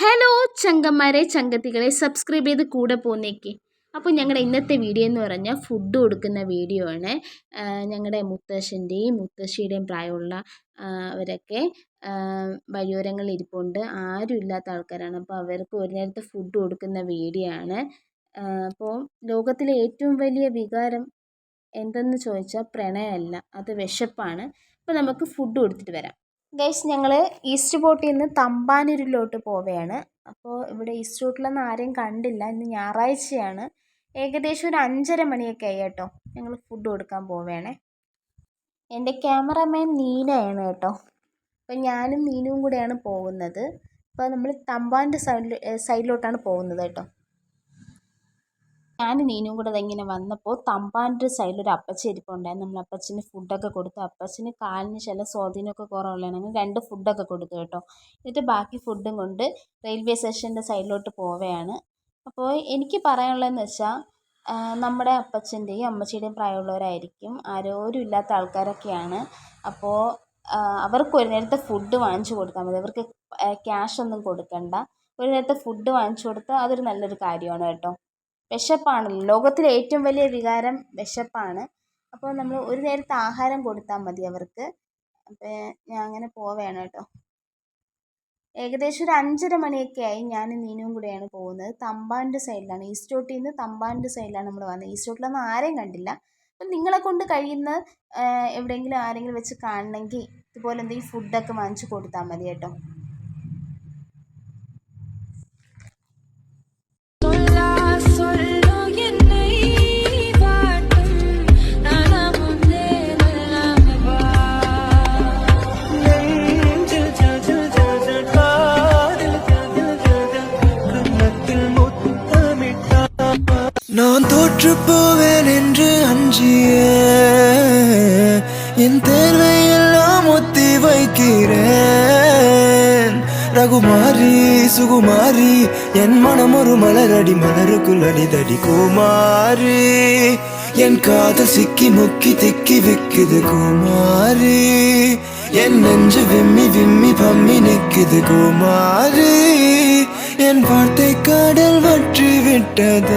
Hello ചങ്കന്മാരെ ചങ്കത്തികളെ subscribe ചെയ്ത് കൂടെ പോന്നേക്ക്. അപ്പോൾ ഞങ്ങളുടെ ഇന്നത്തെ വീഡിയോ എന്ന് പറഞ്ഞാൽ ഫുഡ് കൊടുക്കുന്ന വീഡിയോ ആണ്. ഞങ്ങളുടെ മുത്തശ്ശന്റെയും മുത്തശ്ശിയുടെയും പ്രായമുള്ള അവരൊക്കെ വഴിയോരങ്ങളിൽ ഇരിപ്പുണ്ട്. ആരും ഇല്ലാത്ത ആൾക്കാരാണ്. അപ്പോൾ അവർക്ക് ഒരു നേരത്തെ ഫുഡ് കൊടുക്കുന്ന വീഡിയോ ആണ്. അപ്പോൾ ലോകത്തിലെ ഏറ്റവും വലിയ വികാരം എന്തെന്ന് ചോദിച്ചാൽ പ്രണയമല്ല. അത് വിശപ്പാണ്. അപ്പോൾ നമുക്ക് ഫുഡ് കൊടുത്തിട്ട് വരാം. ഗൈസ് ഞങ്ങൾ ഈസ്റ്റ് ബോട്ടിൽ നിന്ന് തമ്പാനൂരിലോട്ട് പോവുകയാണ്. അപ്പോൾ ഇവിടെ ഈസ്റ്റ് ബോട്ടിലൊന്നും ആരെയും കണ്ടില്ല. ഇന്ന് ഞായറാഴ്ചയാണ്. ഏകദേശം ഒരു അഞ്ചര മണിയൊക്കെ ആയി കേട്ടോ. ഞങ്ങൾ ഫുഡ് കൊടുക്കാൻ പോവുകയാണേ. എന്റെ ക്യാമറമാൻ നീനയാണ് കേട്ടോ. അപ്പോൾ ഞാനും നീനുവും കൂടെയാണ് പോകുന്നത്. അപ്പോൾ നമ്മൾ തമ്പാന്റെ സൈഡിൽ സൈഡിലോട്ടാണ് പോകുന്നത് കേട്ടോ. ഞാനും നീനും കൂടെ ഇങ്ങനെ വന്നപ്പോൾ തമ്പാന്റെ സൈഡിൽ ഒരു അപ്പച്ചി ഇരിപ്പുണ്ടായിരുന്നു നമ്മൾ അപ്പച്ചന് ഫുഡൊക്കെ കൊടുത്തു. അപ്പച്ചന് കാലിന് ചില സ്വാധീനമൊക്കെ കുറവുള്ളതാണ്. അങ്ങനെ രണ്ട് ഫുഡൊക്കെ കൊടുത്തു കേട്ടോ. എന്നിട്ട് ബാക്കി ഫുഡും കൊണ്ട് റെയിൽവേ സ്റ്റേഷന്റെ സൈഡിലോട്ട് പോവുകയാണ്. അപ്പോൾ എനിക്ക് പറയാനുള്ളതെന്ന് വെച്ചാൽ നമ്മുടെ അപ്പച്ചന്റെയും അമ്മച്ചിയുടെയും പ്രായമുള്ളവരായിരിക്കും. ആരോരും ഇല്ലാത്ത ആൾക്കാരൊക്കെയാണ്. അപ്പോൾ അവർക്ക് ഒരു നേരത്തെ ഫുഡ് വാങ്ങിച്ചു കൊടുത്താൽ മതി. അവർക്ക് ക്യാഷ് ഒന്നും കൊടുക്കണ്ട. ഒരു നേരത്തെ ഫുഡ് വാങ്ങിച്ചു കൊടുത്താൽ അതൊരു നല്ലൊരു കാര്യമാണ് കേട്ടോ. വിശപ്പാണല്ലോ ലോകത്തിലെ ഏറ്റവും വലിയ വികാരം വിശപ്പാണ്. അപ്പോൾ നമ്മൾ ഒരു നേരത്തെ ആഹാരം കൊടുത്താൽ മതി അവർക്ക്. അപ്പോൾ ഞാൻ അങ്ങനെ പോവുകയാണ് കേട്ടോ. ഏകദേശം ഒരു അഞ്ചര മണിയൊക്കെ ആയി ഞാൻ നീനും കൂടെയാണ് പോകുന്നത്. തമ്പാന്റെ സൈഡിലാണ്. ഈസ്റ്റ് റോട്ടിൽ നിന്ന് തമ്പാന്റെ സൈഡിലാണ് നമ്മൾ വന്നത്. ഈസ്റ്റ് റോട്ടിലൊന്നും ആരെയും കണ്ടില്ല. അപ്പം നിങ്ങളെ കൊണ്ട് കഴിയുന്ന എവിടെയെങ്കിലും ആരെങ്കിലും വെച്ച് കാണണമെങ്കിൽ ഇതുപോലെ എന്തെങ്കിലും ഫുഡൊക്കെ വാങ്ങിച്ച് കൊടുത്താൽ മതി കേട്ടോ. நான் தோற்று போவேன் என்று அஞ்சிய என் தேர்வை எல்லாம் ஒத்தி வைக்கிறேன். ரகுமாரி சுகுமாரி என் மனம் ஒரு மலரடி மலருக்குள் அடிதடி குமாரி. என் காதல் சிக்கி முக்கி திக்கி விக்குது குமாரி. என் நெஞ்சு விம்மி விம்மி பம்மி நிக்குது குமாரி. என் வார்த்தை கடல் வற்றி விட்டது.